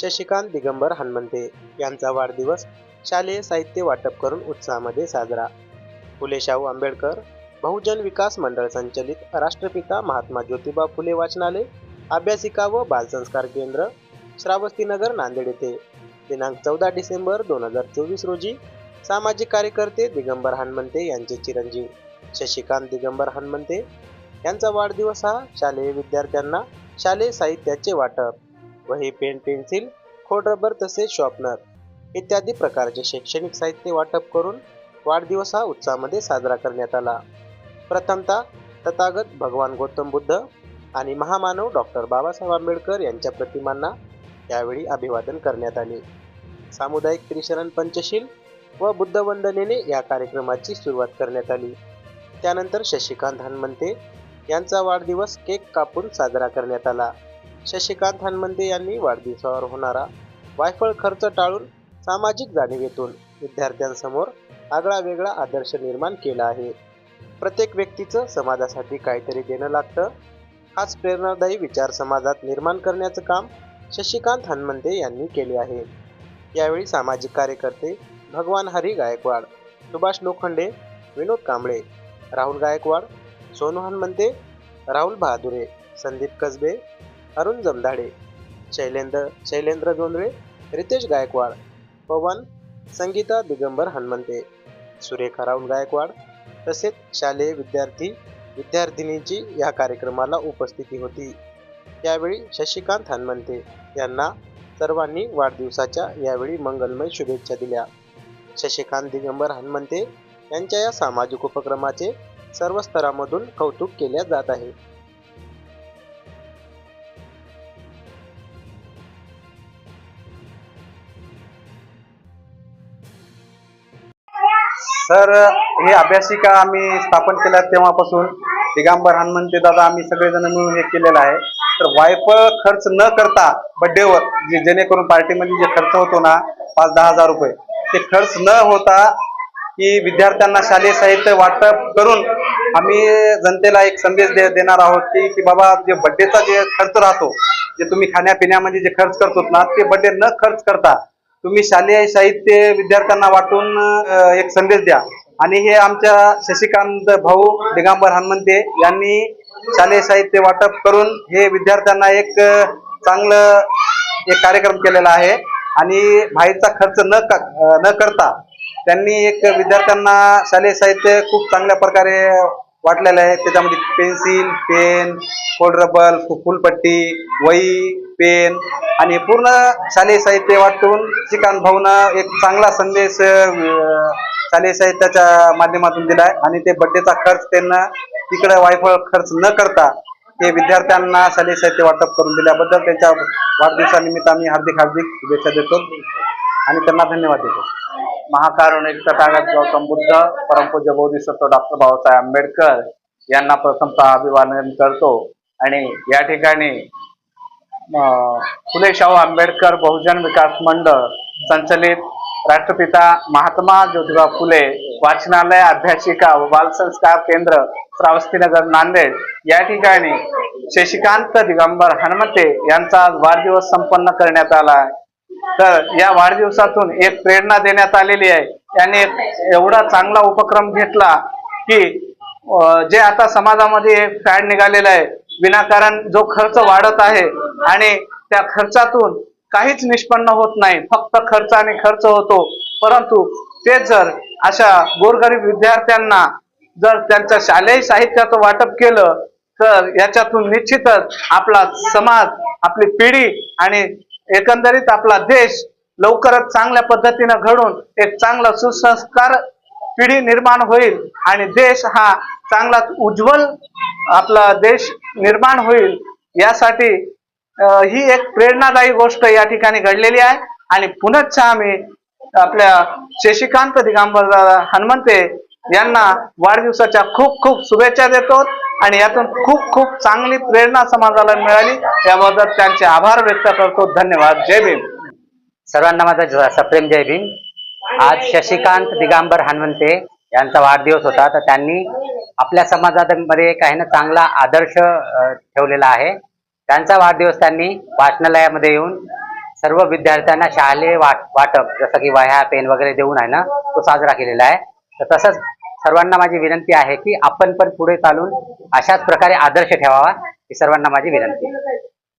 शशिकांत दिगंबर हनुमंते यांचा वाढदिवस शालेय साहित्य वाटप करून उत्साहामध्ये साजरा. फुले शाहू आंबेडकर बहुजन विकास मंडळ संचलित राष्ट्रपिता महात्मा ज्योतिबा फुले वाचनालय अभ्यासिका व बालसंस्कार केंद्र श्रावस्तीनगर नांदेड येथे. दिनांक चौदा डिसेंबर दोन हजार चोवीस रोजी सामाजिक कार्यकर्ते दिगंबर हनुमंते यांचे चिरंजीव. शशिकांत दिगंबर हनुमंते यांचा वाढदिवस हा शालेय विद्यार्थ्यांना शालेय साहित्याचे वाटप वही पेन पेन्सिल खोड रबर तसेच शॉर्पनर इत्यादी प्रकारचे शैक्षणिक साहित्य वाटप करून वाढदिवस हा उत्साहामध्ये साजरा करण्यात आला. प्रथमतः तथागत भगवान गौतम बुद्ध आणि महामानव डॉक्टर बाबासाहेब आंबेडकर यांच्या प्रतिमांना यावेळी अभिवादन करण्यात आले. सामुदायिक त्रिशरण पंचशील व बुद्धवंदनेने या कार्यक्रमाची सुरुवात करण्यात आली. त्यानंतर शशिकांत हनुमंते यांचा वाढदिवस केक कापून साजरा करण्यात आला. शशिकांत हनमंदे यांनी वाढदिवसावर होणारा वायफळ खर्च टाळून सामाजिक जाणीवेतून विद्यार्थ्यांसमोर आगळा वेगळा आदर्श निर्माण केला आहे. प्रत्येक व्यक्तीचं समाजासाठी काहीतरी देणं लागतं. हाच प्रेरणादायी विचार समाजात निर्माण करण्याचं काम शशिकांत हनमंदे यांनी केले आहे. यावेळी सामाजिक कार्यकर्ते भगवान हरी गायकवाड सुभाष लोखंडे विनोद कांबळे राहुल गायकवाड सोनू हनमंदे राहुल बहादुरे संदीप कसबे अरुण जमधाडे शैलेंद्र शैलेंद्र जोंधळे रितेश गायकवाड पवन संगीता दिगंबर हनुमंते सुरेखा राऊल गायकवाड तसेच शालेय विद्यार्थी विद्यार्थिनीची या कार्यक्रमाला उपस्थिती होती. यावेळी शशिकांत हनुमंते यांना सर्वांनी वाढदिवसाच्या यावेळी मंगलमय शुभेच्छा दिल्या. शशिकांत दिगंबर हनुमंते यांच्या या सामाजिक उपक्रमाचे सर्व स्तरामधून कौतुक केले जात आहे. सर हे अभ्यासिका आम्ही स्थापन केल्या तेव्हापासून. दिगंबर हनुमंते दादा आम्ही सगळेजण मिळून हे केलेलं आहे. तर वायफळ खर्च न करता बड्डेवर जे जेणेकरून पार्टीमध्ये जे खर्च होतो ना पाच दहा हजार रुपये ते खर्च न होता की विद्यार्थ्यांना शालेय साहित्य वाटप करून आम्ही जनतेला एक संदेश दे देणार आहोत की की बाबा जे बड्डेचा जे खर्च राहतो जे तुम्ही खाण्यापिण्यामध्ये जे खर्च करतो ना ते बड्डे न खर्च करता तुम्ही शालेय साहित्य विद्यार्थ्यांना वाटून एक संदेश द्या. आणि हे आमच्या शशिकांत भाऊ दिगंबर हनुमंते यांनी शालेय साहित्य वाटप करून हे विद्यार्थ्यांना एक चांगलं एक कार्यक्रम केलेला आहे. आणि बाहेरचा खर्च न क- न करता त्यांनी एक विद्यार्थ्यांना शालेय साहित्य खूप चांगल्या प्रकारे वाटलेलं आहे. त्याच्यामध्ये पेन्सिल पेन फोल्डरबल रबर फुलपट्टी वही पेन आणि पूर्ण शालेय साहित्य वाटून शिकाण भाऊनं एक चांगला संदेश शालेय साहित्याच्या माध्यमातून दिला आहे आणि ते बड्डेचा खर्च त्यांना तिकडे वायफळ खर्च न करता ते विद्यार्थ्यांना शालेय साहित्य वाटप करून दिल्याबद्दल त्यांच्या वाढदिवसानिमित्त आम्ही हार्दिक हार्दिक शुभेच्छा देतो आणि त्यांना धन्यवाद देतो. महाकारुणिक तथागत गौतम बुद्ध परमपूज्य बोधिसत्व डॉक्टर बाबासाहेब आंबेडकर यांना प्रथमतः अभिवादन करतो. आणि या ठिकाणी अं, फुले शाहू आंबेडकर बहुजन विकास मंडळ संचलित राष्ट्रपिता महात्मा ज्योतिबा फुले वाचनालय अभ्यासिका व बालसंस्कार केंद्र श्रावस्तीनगर नांदेड. या ठिकाणी शशिकांत दिगंबर हनुमते यांचा आज वाढदिवस संपन्न करण्यात आला आहे. तर या वाढदिवसातून एक प्रेरणा देण्यात आलेली आहे. त्याने एवढा चांगला उपक्रम घेतला की जे आता समाजामध्ये एक फॅड निघालेला आहे विनाकारण जो खर्च वाढत आहे आणि त्या खर्चातून काहीच निष्पन्न होत नाही. फक्त खर्च आणि खर्च होतो. परंतु ते जर अशा गोरगरीब विद्यार्थ्यांना जर त्यांचं शालेय साहित्याचं वाटप केलं तर याच्यातून निश्चितच आपला समाज आपली पिढी आणि एकंदरीत आपला देश लवकरच चांगल्या पद्धतीनं घडून एक चांगला सुसंस्कार पिढी निर्माण होईल आणि देश हा चांगला उज्ज्वल आपला देश निर्माण होईल यासाठी ही एक प्रेरणादायी गोष्ट या ठिकाणी घडलेली आहे. आणि पुनश्च आम्ही आपल्या शशिकांत दिगंबर हनुमंते यांना वाढदिवसाच्या खूप खूप शुभेच्छा देतो. आणि यातून खूप खूप चांगली प्रेरणा समाजाला मिळाली. याबद्दल त्यांचे आभार व्यक्त करतो. धन्यवाद. जय भीम. सर्वांना माझा सप्रेम जय भीम. आज शशिकांत दिगांबर हनुमंते यांचा वाढदिवस होता. तर त्यांनी आपल्या समाजामध्ये काही ना चांगला आदर्श ठेवलेला आहे. त्यांचा वाढदिवस त्यांनी वाचनालयामध्ये येऊन सर्व विद्यार्थ्यांना शालेय वाट वाटप जसं की वह्या पेन वगैरे देऊन आहे ना तो साजरा केलेला आहे. तर तसंच सर्वांना माझी विनंती आहे की आपण पण पुढे चालून अशाच प्रकारे आदर्श ठेवावा ही सर्वांना माझी विनंती आहे.